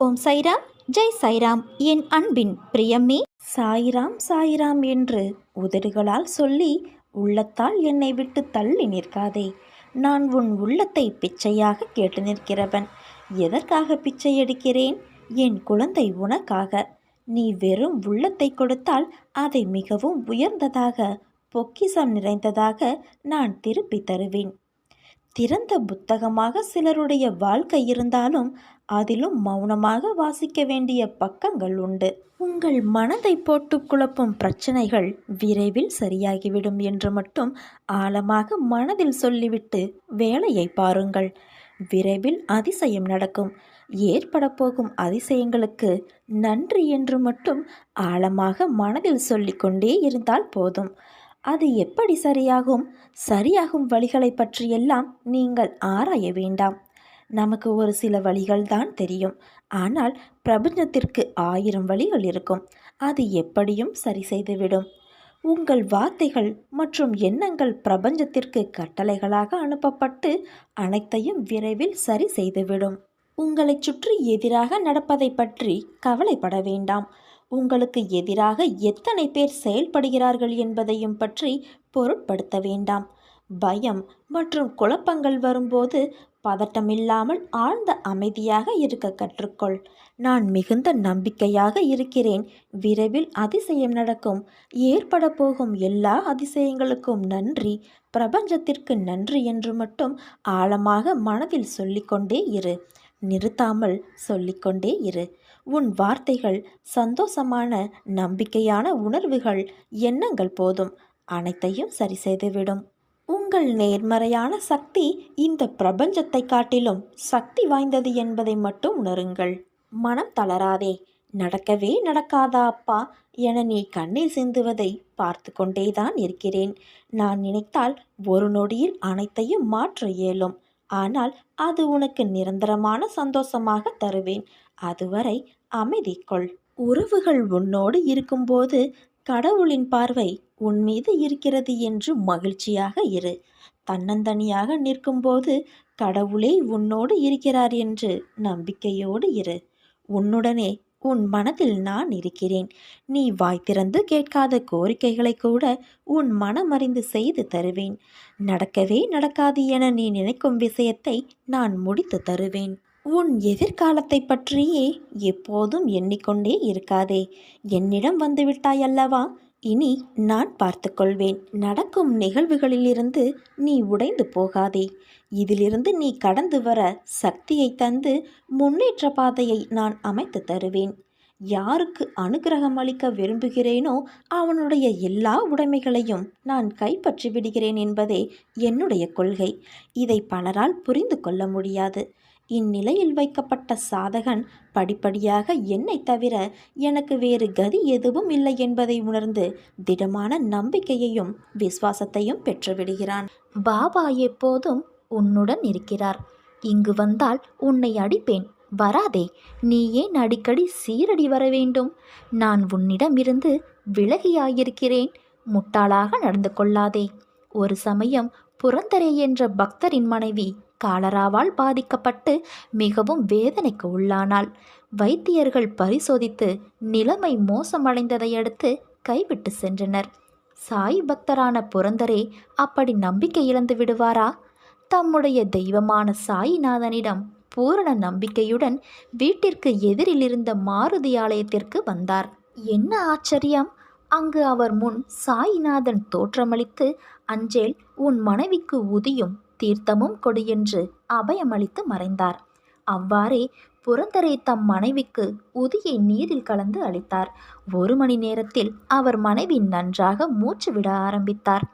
ஓம் சைராம் ஜெய் சைராம் என் அன்பின் பிரியமே சாய்ராம் சாய்ராம் என்று உதடுகளால் சொல்லி உள்ளத்தால் என்னை விட்டு தள்ளி நிற்காதே. நான் உன் உள்ளத்தை பிச்சையாக கேட்டு நிற்கிறவன். எதற்காக பிச்சை எடுக்கிறேன்? என் குழந்தை உனக்காக. நீ வெறும் உள்ளத்தை கொடுத்தால் அதை மிகவும் உயர்ந்ததாக பொக்கிசம் நிறைந்ததாக நான் திருப்பி தருவேன். திறந்த புத்தகமாக சிலருடைய வாழ்க்கை இருந்தாலும் அதிலும் மௌனமாக வாசிக்க வேண்டிய பக்கங்கள் உண்டு. உங்கள் மனதை போட்டு குழப்பும் பிரச்சனைகள் விரைவில் சரியாகிவிடும் என்று மட்டும் ஆழமாக மனதில் சொல்லிவிட்டு வேலையை பாருங்கள். விரைவில் அதிசயம் நடக்கும். ஏற்பட போகும் அதிசயங்களுக்கு நன்றி என்று மட்டும் ஆழமாக மனதில் சொல்லிக்கொண்டே இருந்தால் போதும். அது எப்படி சரியாகும்? சரியாகும் வழிகளை பற்றியெல்லாம் நீங்கள் ஆராய வேண்டாம். நமக்கு ஒரு சில வழிகள் தான் தெரியும். ஆனால் பிரபஞ்சத்திற்கு ஆயிரம் வழிகள் இருக்கும். அது எப்படியும் சரி செய்துவிடும். உங்கள் வார்த்தைகள் மற்றும் எண்ணங்கள் பிரபஞ்சத்திற்கு கட்டளைகளாக அனுப்பப்பட்டு அனைத்தையும் விரைவில் சரி செய்துவிடும். உங்களைச் சுற்றி எதிராக நடப்பதை பற்றி கவலைப்பட வேண்டாம். உங்களுக்கு எதிராக எத்தனை பேர் செயல்படுகிறார்கள் என்பதையும் பற்றி பொருட்படுத்த வேண்டாம். பயம் மற்றும் குழப்பங்கள் வரும்போது பதட்டமில்லாமல் ஆழ்ந்த அமைதியாக இருக்க கற்றுக்கொள். நான் மிகுந்த நம்பிக்கையாக இருக்கிறேன். விரைவில் அதிசயம் நடக்கும். ஏற்பட போகும் எல்லா அதிசயங்களுக்கும் நன்றி. பிரபஞ்சத்திற்கு நன்றி என்று மட்டும் ஆழமாக மனதில் சொல்லிக்கொண்டே இரு. நிறுத்தாமல் சொல்லிக்கொண்டே இரு. உன் வார்த்தைகள் சந்தோஷமான நம்பிக்கையான உணர்வுகள் எண்ணங்கள் போதும். அனைத்தையும் சரி செய்துவிடும். உங்கள் நேர்மறையான சக்தி இந்த பிரபஞ்சத்தை காட்டிலும் சக்தி வாய்ந்தது என்பதை மட்டும் உணருங்கள். மனம் தளராதே. நடக்கவே நடக்காதா அப்பா? என நீ கண்ணீர் சிந்துவதை பார்த்து கொண்டேதான் இருக்கிறேன். நான் நினைத்தால் ஒரு நொடியில் அனைத்தையும் மாற்ற இயலும். ஆனால் அது உனக்கு நிரந்தரமான சந்தோஷமாக தருவேன். அதுவரை அமைதி கொள் உறவுகள் உன்னோடு இருக்கும்போது கடவுளின் பார்வை உன் மீது இருக்கிறது என்று மகிழ்ச்சியாக இரு. தன்னந்தனியாக நிற்கும்போது கடவுளே உன்னோடு இருக்கிறார் என்று நம்பிக்கையோடு இரு. உன்னுடனே உன் மனதில் நான் இருக்கிறேன். நீ வாய் திறந்து கேட்காத கோரிக்கைகளை கூட உன் மனமறிந்து செய்து தருவேன். நடக்கவே நடக்காது என நீ நினைக்கும் விஷயத்தை நான் முடித்து தருவேன். உன் எதிர்காலத்தை பற்றியே எப்போதும் எண்ணிக்கொண்டே இருக்காதே. என்னிடம் வந்துவிட்டாய் அல்லவா? இனி நான் பார்த்துக்கொள்வேன். நடக்கும் நிகழ்வுகளிலிருந்து நீ உடைந்து போகாதே. இதிலிருந்து நீ கடந்து வர சக்தியை தந்து முன்னேற்ற பாதையை நான் அமைத்து தருவேன். யாருக்கு அனுகிரகம் அளிக்க விரும்புகிறேனோ அவனுடைய எல்லா உடைமைகளையும் நான் கைப்பற்றி விடுகிறேன் என்பதே என்னுடைய கொள்கை. இதை பலரால் புரிந்து கொள்ள முடியாது. இந்நிலையில் வைக்கப்பட்ட சாதகன் படிப்படியாக என்னை தவிர எனக்கு வேறு கதி எதுவும் இல்லை என்பதை உணர்ந்து திடமான நம்பிக்கையையும் விசுவாசத்தையும் பெற்றுவிடுகிறான் பாபா எப்போதும் உன்னுடன் இருக்கிறார். இங்கு வந்தால் உன்னை அடிப்பேன். வராதே நீ ஏன் அடிக்கடி சீரடி வர வேண்டும்? நான் உன்னிடமிருந்து விலகியாயிருக்கிறேன். முட்டாளாக நடந்து கொள்ளாதே. ஒரு சமயம் புரந்தரே என்ற பக்தரின் மனைவி காலராவால் பாதிக்கப்பட்டு மிகவும் வேதனைக்கு உள்ளானாள். வைத்தியர்கள் பரிசோதித்து நிலைமை மோசமடைந்ததை அடுத்து கைவிட்டு சென்றனர். சாய் பக்தரான புரந்தரே அப்படி நம்பிக்கை இழந்து விடுவாரா? தம்முடைய தெய்வமான சாயிநாதனிடம் பூரண நம்பிக்கையுடன் வீட்டிற்கு எதிரில் இருந்த மாருதி ஆலயத்திற்கு வந்தார். என்ன ஆச்சரியம்! அங்கு அவர் முன் சாயிநாதன் தோற்றமளித்து அஞ்சேல் உன் மனைவிக்கு உதியும் தீர்த்தமும் கொடு என்று அபயமளித்து மறைந்தார். அவ்வாறே புரந்தரை தம் மனைவிக்கு உதியை நீரில் கலந்து அளித்தார். ஒரு மணி நேரத்தில் அவர் மனைவி நன்றாக மூச்சு விட ஆரம்பித்தார்.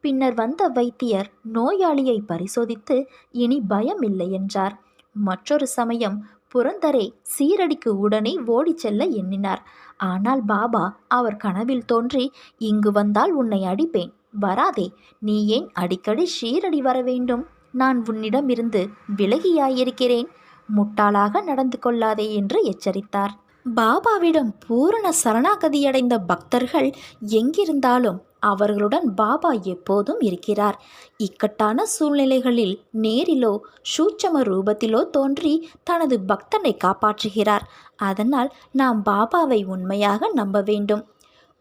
பின்னர் வந்த வைத்தியர் நோயாளியை பரிசோதித்து இனி பயம் இல்லை என்றார். மற்றொரு சமயம் புரந்தரே சீரடிக்கு உடனே ஓடிச் செல்ல எண்ணினார். ஆனால் பாபா அவர் கனவில் தோன்றி இங்கு வந்தால் உன்னை அடிப்பேன். வராதே நீ ஏன் அடிக்கடி ஷீரடி வர வேண்டும்? நான் உன்னிடமிருந்து விலகியாயிருக்கிறேன். முட்டாளாக நடந்து கொள்ளாதே என்று எச்சரித்தார். பாபாவிடம் பூரண சரணாகதியடைந்த பக்தர்கள் எங்கிருந்தாலும் அவர்களுடன் பாபா எப்போதும் இருக்கிறார். இக்கட்டான சூழ்நிலைகளில் நேரிலோ சூட்சம ரூபத்திலோ தோன்றி தனது பக்தனை காப்பாற்றுகிறார். அதனால் நாம் பாபாவை உண்மையாக நம்ப வேண்டும்.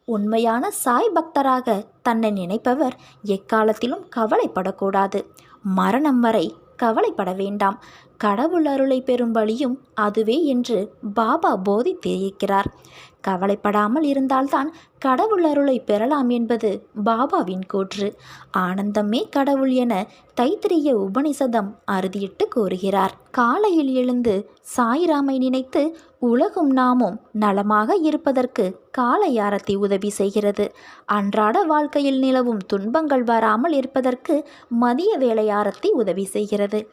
உண்மையான சாய் பக்தராக தன்னை நினைப்பவர் எக்காலத்திலும் கவலைப்படக்கூடாது. மரணம் வரை கவலைப்பட வேண்டாம். கடவுள் அருளை பெறும் வழியும் அதுவே என்று பாபா போதித்திருக்கிறார். கவலைப்படாமல் இருந்தால்தான் கடவுள் அருளை பெறலாம் என்பது பாபாவின் கூற்று. ஆனந்தமே கடவுள் என தைத்திரிய உபனிஷதம் அறுதியிட்டு கூறுகிறார். காலையில் எழுந்து சாய்ராமை நினைத்து உலகும் நாமும் நலமாக இருப்பதற்கு காலை ஆரத்தி உதவி செய்கிறது. அன்றாட வாழ்க்கையில் நிலவும் துன்பங்கள் வராமல் இருப்பதற்கு மதிய வேலை ஆரத்தி உதவி செய்கிறது.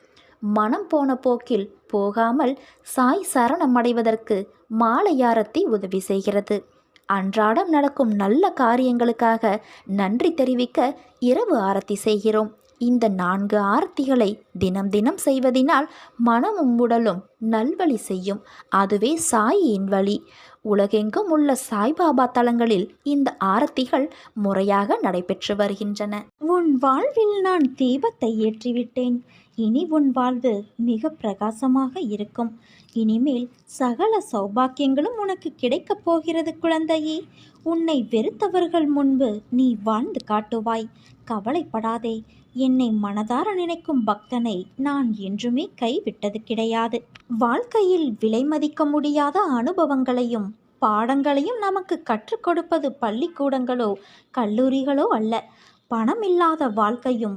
மனம் போன போக்கில் போகாமல் சாய் சரணம் அடைவதற்கு மாலையாரத்தி உதவி செய்கிறது. அன்றாடம் நடக்கும் நல்ல காரியங்களுக்காக நன்றி தெரிவிக்க இரவு ஆரத்தி செய்கிறோம். இந்த நான்கு ஆரத்திகளை தினம் தினம் செய்வதினால் மனமும் உடலும் நல்வழி செய்யும். அதுவே சாயின் வழி. உலகெங்கும் உள்ள சாய்பாபா தலங்களில் இந்த ஆரத்திகள் முறையாக நடைபெற்று வருகின்றன. உன் வாழ்வில் நான் தீபத்தை ஏற்றிவிட்டேன். இனி உன் வாழ்வு மிக பிரகாசமாக இருக்கும். இனிமேல் சகல சௌபாக்கியங்களும் உனக்கு கிடைக்கப் போகிறது குழந்தையே. உன்னை வெறுத்தவர்கள் முன்பு நீ வாழ்ந்து காட்டுவாய். கவலைப்படாதே. என்னை மனதார நினைக்கும் பக்தனை நான் என்றுமே கைவிட்டது கிடையாது. வாழ்க்கையில் விலை மதிக்க முடியாத அனுபவங்களையும் பாடங்களையும் நமக்கு கற்றுக் கொடுப்பது பள்ளிக்கூடங்களோ கல்லூரிகளோ அல்ல. பணமில்லாத வாழ்க்கையும்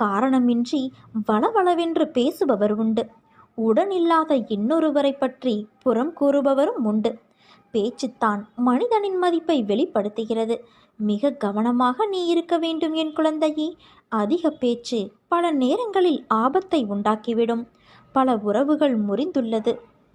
காரணமின்றி வளவளவென்று பேசுபவர் உண்டு. உடனில்லாத இன்னொருவரை பற்றி புறம் கூறுபவரும் உண்டு. பேச்சுத்தான் மனிதனின் மதிப்பை வெளிப்படுத்துகிறது. மிக கவனமாக நீ இருக்க வேண்டும் என் குழந்தையே. அதிக பேச்சு பல நேரங்களில் ஆபத்தை உண்டாக்கிவிடும். பல உறவுகள் முறிந்துள்ளது.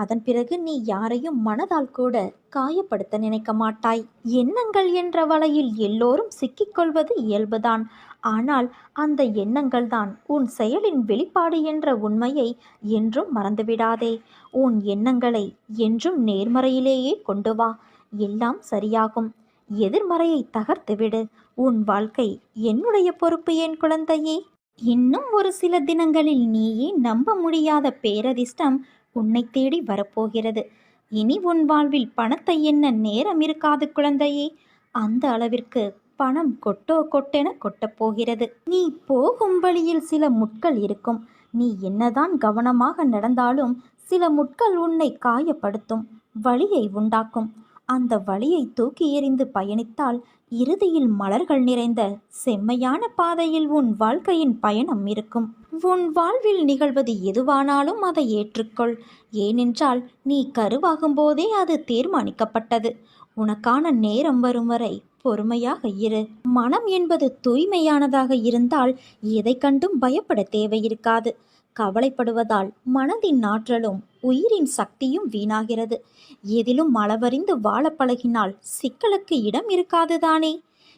அதன் பிறகு நீ யாரையும் மனதால் கூட காயப்படுத்த நினைக்க மாட்டாய். எண்ணங்கள் என்ற வலையில் எல்லோரும் சிக்கிக்கொள்வது இயல்புதான். ஆனால் அந்த எண்ணங்கள்தான் உன் செயலின் வெளிப்பாடு என்ற உண்மையை என்றும் மறந்துவிடாதே. உன் எண்ணங்களை என்றும் நேர்மறையிலேயே கொண்டு வா. எல்லாம் சரியாகும். எதிர்மறையை தகர்த்துவிடு உன் வாழ்க்கை என்னுடைய பொறுப்பு என் குழந்தையே? இன்னும் ஒரு சில தினங்களில் நீயே நம்ப முடியாத பேரதிர்ஷ்டம் உன்னை தேடி வரப்போகிறது. இனி உன் வாழ்வில் பணத்தை என்ன நேரம் இருக்காது குழந்தையே. அந்த அளவிற்கு பணம் கொட்டோ கொட்டென கொட்டப்போகிறது நீ போகும் வழியில் சில முட்கள் இருக்கும். நீ என்னதான் கவனமாக நடந்தாலும் சில முட்கள் உன்னை காயப்படுத்தும். வழியை உண்டாக்கும். அந்த வழியை தூக்கி எறிந்து பயணித்தால் இறுதியில் மலர்கள் நிறைந்த செம்மையான பாதையில் உன் வாழ்க்கையின் பயணம் இருக்கும். உன் வாழ்வில் நிகழ்வது எதுவானாலும் அதை ஏற்றுக்கொள். ஏனென்றால் நீ கருவாகும் போதே அது தீர்மானிக்கப்பட்டது. உனக்கான நேரம் வரும் வரை பொறுமையாக இரு. மனம் என்பது தூய்மையானதாக இருந்தால் எதை கண்டும் பயப்பட தேவையிருக்காது. கவலைப்படுவதால் மனதின் ஆற்றலும் உயிரின் சக்தியும் வீணாகிறது. எதிலும் மலவறிந்து வாழ பழகினால் சிக்கலுக்கு இடம் இருக்காதுதானே?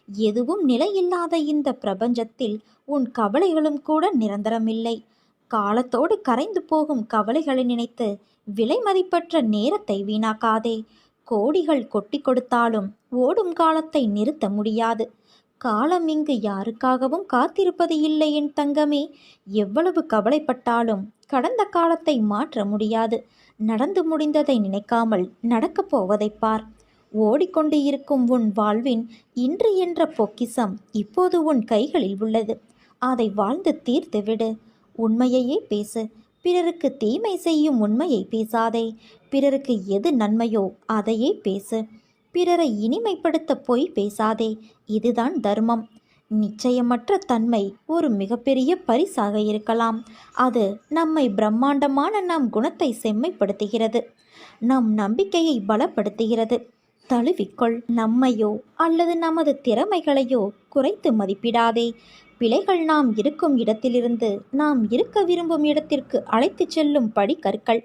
எதுவும் நிலையில்லாத இந்த பிரபஞ்சத்தில் உன் கவலைகளும் கூட நிரந்தரமில்லை. காலத்தோடு கரைந்து போகும் கவலைகளை நினைத்து விலை மதிப்பற்ற நேரத்தை வீணாக்காதே. கோடிகள் கொட்டி கொடுத்தாலும் ஓடும் காலத்தை நிறுத்த முடியாது. காலம் இங்கு யாருக்காகவும் காத்திருப்பது இல்லை என் தங்கமே. எவ்வளவு கவலைப்பட்டாலும் கடந்த காலத்தை மாற்ற முடியாது. நடந்து முடிந்ததை நினைக்காமல் நடக்கப் போவதைப் பார். ஓடிக்கொண்டு இருக்கும் உன் வாழ்வின் இன்று என்ற பொக்கிசம் இப்போது உன் கைகளில் உள்ளது. அதை வாழ்ந்து தீர்த்து விடு. உண்மையையே பேசு. பிறருக்கு தீமை செய்யும் உண்மையை பேசாதே. பிறருக்கு எது நன்மையோ அதையே பேசு. பிறரை இனிமைப்படுத்த போய் பேசாதே இதுதான் தர்மம். நிச்சயமற்ற தன்மை ஒரு மிகப்பெரிய பரிசாக இருக்கலாம். அது நம்மை பிரம்மாண்டமான நம் குணத்தை செம்மைப்படுத்துகிறது. நம் நம்பிக்கையை பலப்படுத்துகிறது. தழுவிக்கொள். நம்மையோ அல்லது நமது திறமைகளையோ குறைத்து மதிப்பிடாதே. பிழைகள் நாம் இருக்கும் இடத்திலிருந்து நாம் இருக்க விரும்பும் இடத்திற்கு அழைத்துச் செல்லும் படிக்கற்கள்.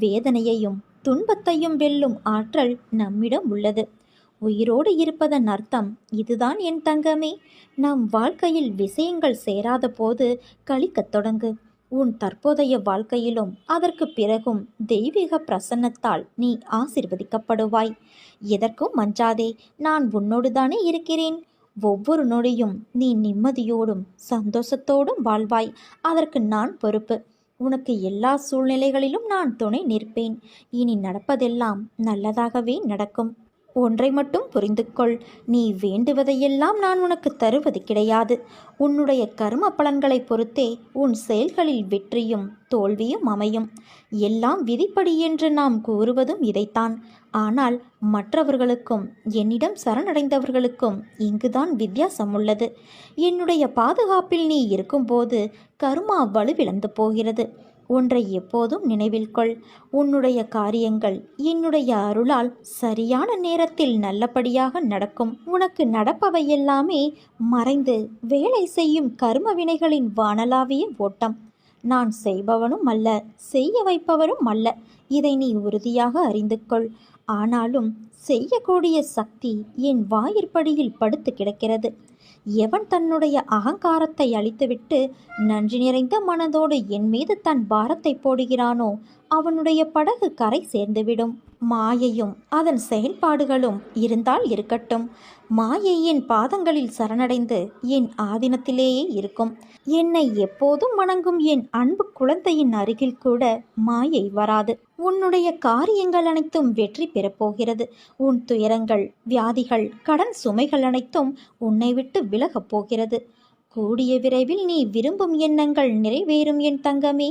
வேதனையையும் துன்பத்தையும் வெல்லும் ஆற்றல் நம்மிடம் உள்ளது. உயிரோடு இருப்பதன் அர்த்தம் இதுதான் என் தங்கமே. நம் வாழ்க்கையில் விஷயங்கள் சேராத போது கழிக்கத் தொடங்கு. உன் தற்போதைய வாழ்க்கையிலும் அதற்கு பிறகும் தெய்வீக பிரசன்னத்தால் நீ ஆசிர்வதிக்கப்படுவாய். எதற்கும் மஞ்சாதே நான் உன்னோடு தானே இருக்கிறேன். ஒவ்வொரு நொடியும் நீ நிம்மதியோடும் சந்தோஷத்தோடும் வாழ்வாய். அதற்கு நான் பொறுப்பு. உனக்கு எல்லா சூழ்நிலைகளிலும் நான் துணை நிற்பேன். இனி நடப்பதெல்லாம் நல்லதாகவே நடக்கும். ஒன்றை மட்டும் புரிந்து கொள் நீ வேண்டுவதையெல்லாம் நான் உனக்கு தருவது கிடையாது. உன்னுடைய கரும பலன்களை பொறுத்தே உன் செயல்களில் வெற்றியும் தோல்வியும் அமையும். எல்லாம் விதிப்படி என்று நாம் கூறுவதும் இதைத்தான். ஆனால் மற்றவர்களுக்கும் என்னிடம் சரணடைந்தவர்களுக்கும் இங்குதான் வித்தியாசம் உள்ளது. என்னுடைய பாதுகாப்பில் நீ இருக்கும்போது கருமா வலுவிழந்து போகிறது. ஒன்றை எப்போதும் நினைவில் கொள். உன்னுடைய காரியங்கள் என்னுடைய அருளால் சரியான நேரத்தில் நல்லபடியாக நடக்கும். உனக்கு நடப்பவை எல்லாமே மறைந்து வேலை செய்யும் கர்ம வினைகளின் வானலாவிய ஓட்டம். நான் செய்பவனும் அல்ல செய்ய வைப்பவரும் அல்ல. இதை நீ உறுதியாக அறிந்து கொள். ஆனாலும் செய்யக்கூடிய சக்தி என் வாயிற்படியில் படுத்து கிடக்கிறது. எவன் தன்னுடைய அகங்காரத்தை அழித்துவிட்டு நன்றி நிறைந்த மனதோடு என் மீது தன் பாரத்தை போடுகிறானோ அவனுடைய படகு கரை சேர்ந்துவிடும். மாயையும் அதன் செயல்பாடுகளும் இருந்தால் இருக்கட்டும். மாயை என் பாதங்களில் சரணடைந்து என் ஆதீனத்திலேயே இருக்கும். என்னை எப்போதும் வணங்கும் என் அன்பு குழந்தையின் அருகில் கூட மாயை வராது. உன்னுடைய காரியங்கள் அனைத்தும் வெற்றி பெறப்போகிறது உன் துயரங்கள் வியாதிகள் கடன் சுமைகள் அனைத்தும் உன்னை விட்டு விலகப் போகிறது. கூடிய விரைவில் நீ விரும்பும் எண்ணங்கள் நிறைவேறும் என் தங்கமே.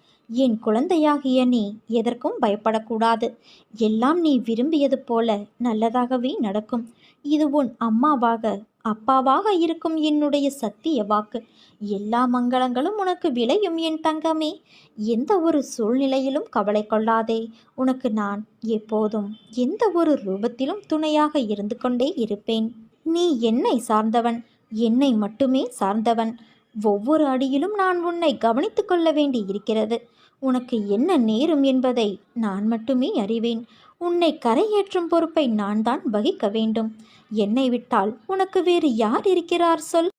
என் குழந்தையாகிய நீ எதற்கும் பயப்படக்கூடாது. எல்லாம் நீ விரும்பியது போல நல்லதாகவே நடக்கும். இது உன் அம்மாவாக அப்பாவாக இருக்கும் என்னுடைய சத்திய வாக்கு. எல்லா மங்களங்களும் உனக்கு விளையும் என் தங்கமே. எந்த ஒரு சூழ்நிலையிலும் கவலை கொள்ளாதே. உனக்கு நான் எப்போதும் எந்த ஒரு ரூபத்திலும் துணையாக இருந்து கொண்டே இருப்பேன். நீ என்னை சார்ந்தவன் என்னை மட்டுமே சார்ந்தவன். ஒவ்வொரு அடியிலும் நான் உன்னை கவனித்துக் கொள்ள வேண்டி இருக்கிறது. உனக்கு என்ன நேரும் என்பதை நான் மட்டுமே அறிவேன். உன்னை கரையேற்றும் பொறுப்பை நான் தான் வகிக்க வேண்டும். என்னை விட்டால் உனக்கு வேறு யார் இருக்கிறார் சொல்?